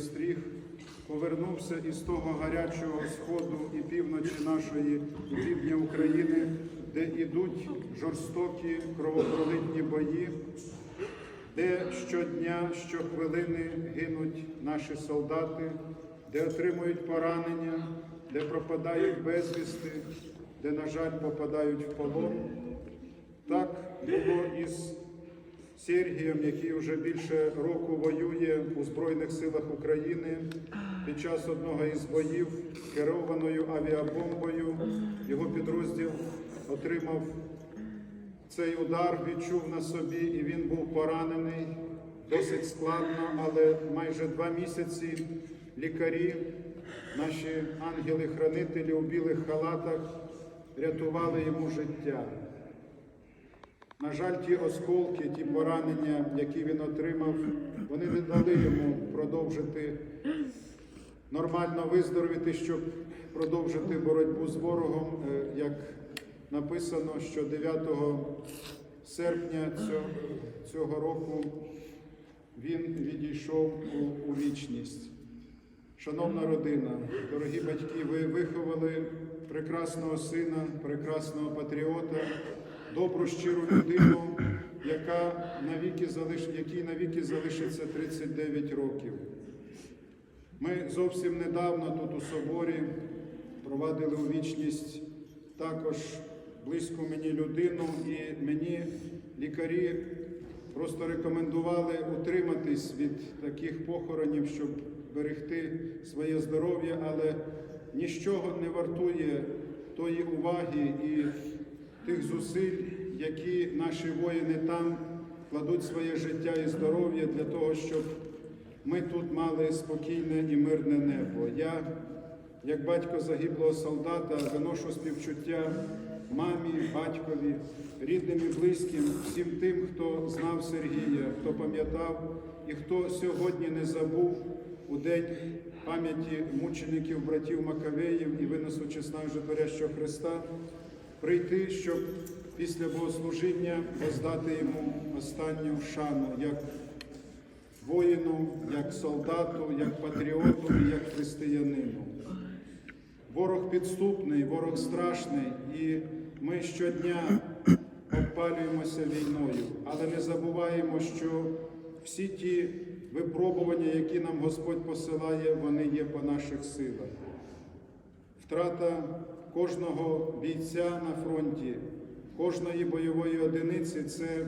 стріг, повернувся із того гарячого сходу і півночі нашої півдня України, де ідуть жорстокі кровопролитні бої, де щодня, щохвилини гинуть наші солдати, де отримують поранення, де пропадають безвісти, де, на жаль, попадають в полон. Так було із Сергієм, який вже більше року воює у Збройних силах України. Під час одного із боїв керованою авіабомбою його підрозділ отримав цей удар, відчув на собі, і він був поранений досить складно, але майже два місяці лікарі, наші ангели-хранителі у білих халатах рятували йому життя. На жаль, ті осколки, ті поранення, які він отримав, вони не дали йому продовжити нормально виздоровіти, щоб продовжити боротьбу з ворогом, Е, як написано, що 9 серпня цього, року він відійшов у вічність. Шановна родина, дорогі батьки, ви виховали прекрасного сина, прекрасного патріота, добру щиру людину, яка навіки залиш... якій навіки залишиться 39 років. Ми зовсім недавно тут у соборі провадили у вічність також близьку мені людину, і мені лікарі просто рекомендували утриматись від таких похоронів, щоб берегти своє здоров'я, але нічого не вартує тої уваги і тих зусиль, які наші воїни там кладуть своє життя і здоров'я для того, щоб ми тут мали спокійне і мирне небо. Я, як батько загиблого солдата, виношу співчуття мамі, батькові, рідним і близьким, всім тим, хто знав Сергія, хто пам'ятав і хто сьогодні не забув у день пам'яті мучеників братів Макавеїв і винесу чесна Житворящого Христа, прийти, щоб після богослужіння воздати йому останню шану, як воїну, як солдату, як патріоту як християнину. Ворог підступний, ворог страшний, і ми щодня обпалюємося війною, але не забуваємо, що всі ті випробування, які нам Господь посилає, вони є по наших силах. Втрата кожного бійця на фронті, кожної бойової одиниці це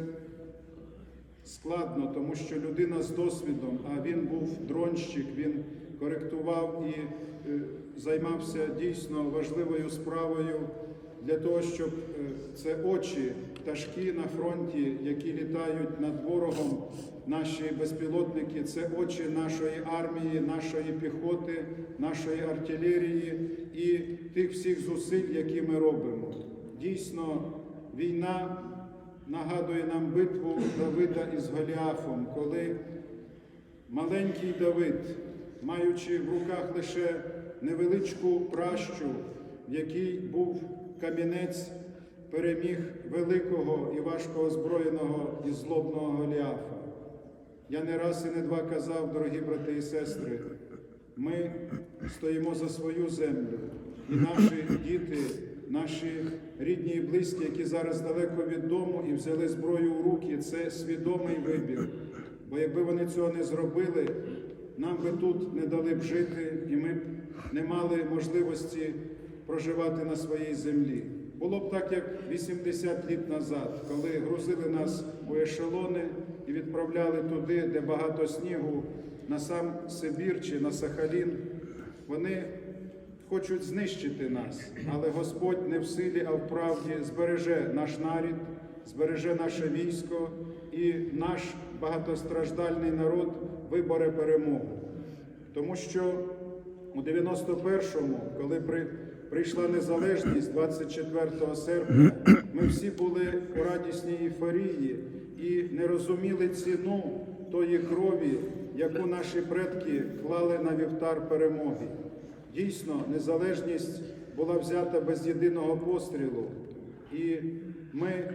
складно, тому що людина з досвідом, а він був дронщик, він коректував і е, займався дійсно важливою справою для того, щоб е, це очі пташки на фронті, які літають над ворогом, наші безпілотники, це очі нашої армії, нашої піхоти, нашої артилерії і тих всіх зусиль, які ми робимо. Дійсно, війна нагадує нам битву Давида із Голіафом, коли маленький Давид, маючи в руках лише невеличку пращу, в якій був камінець, переміг великого і важко озброєного і злобного Голіафа. Я не раз і не два казав, дорогі брати і сестри, ми стоїмо за свою землю, і наші діти, наші рідні і близькі, які зараз далеко від дому і взяли зброю у руки, це свідомий вибір. Бо якби вони цього не зробили, нам би тут не дали б жити, і ми б не мали можливості проживати на своїй землі. Було б так, як 80 літ назад, коли грузили нас у ешелони і відправляли туди, де багато снігу, на сам Сибір чи на Сахалін. Вони хочуть знищити нас, але Господь не в силі, а в правді збереже наш нарід, збереже наше військо і наш багатостраждальний народ виборе перемогу. Тому що у 91-му, коли при, прийшла незалежність 24 серпня, ми всі були у радісній ейфорії і не розуміли ціну тої крові, яку наші предки клали на вівтар перемоги. Дійсно, незалежність була взята без єдиного пострілу, і ми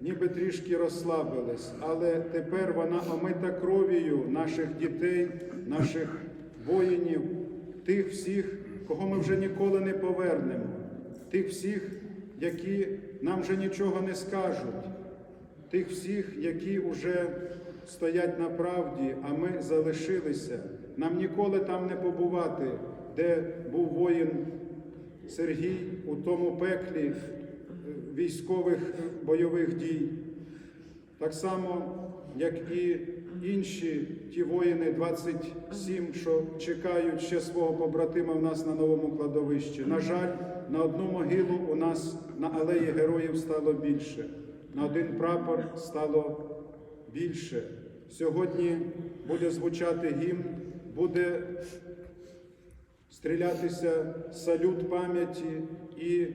ніби трішки розслабились, але тепер вона омита кров'ю наших дітей, наших воїнів, тих всіх, кого ми вже ніколи не повернемо, тих всіх, які нам вже нічого не скажуть, тих всіх, які вже стоять на правді, а ми залишилися. Нам ніколи там не побувати, де був воїн Сергій у тому пеклі е, військових е, бойових дій. Так само, як і інші ті воїни 27, що чекають ще свого побратима в нас на новому кладовищі. На жаль, на одну могилу у нас на алеї героїв стало більше, на один прапор стало більше. Сьогодні буде звучати гімн, буде стрілятися салют пам'яті і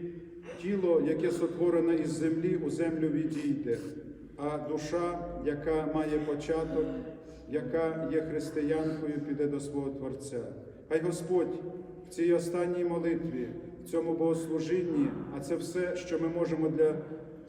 тіло, яке сотворене із землі, у землю відійде, а душа, яка має початок, яка є християнкою, піде до свого Творця. Хай Господь в цій останній молитві, в цьому богослужінні, а це все, що ми можемо для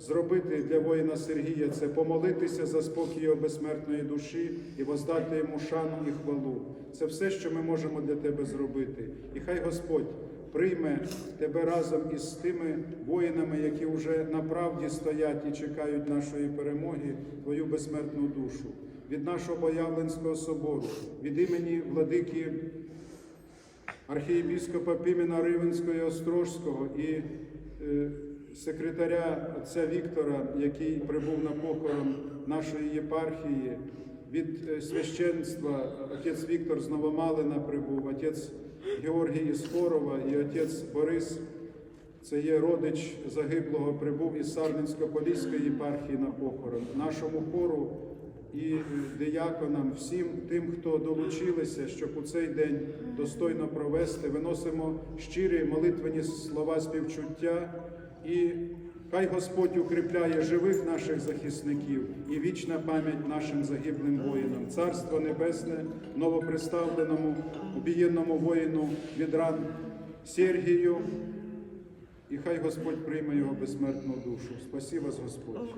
зробити для воїна Сергія, це помолитися за спокій його безсмертної душі і воздати йому шану і хвалу. Це все, що ми можемо для тебе зробити. І хай Господь прийме тебе разом із тими воїнами, які вже на правді стоять і чекають нашої перемоги, твою безсмертну душу. Від нашого Боявленського собору, від імені владики архієпіскопа Пімена Ривенського і Острожського і е, секретаря отця Віктора, який прибув на похорон нашої єпархії, від е, священства отець Віктор з Новомалина прибув, отець Георгій із Хорова і отець Борис. Це є родич загиблого, прибув із Сарненсько-Поліської єпархії на похорон. Нашому хору і дияконам, всім тим, хто долучилися, щоб у цей день достойно провести, виносимо щирі молитвені слова співчуття і хай Господь укріпляє живих наших захисників і вічна пам'ять нашим загиблим воїнам. Царство Небесне, новоприставленому, убієнному воїну від ран Сергію. І хай Господь прийме його безсмертну душу. Спасі вас, Господь.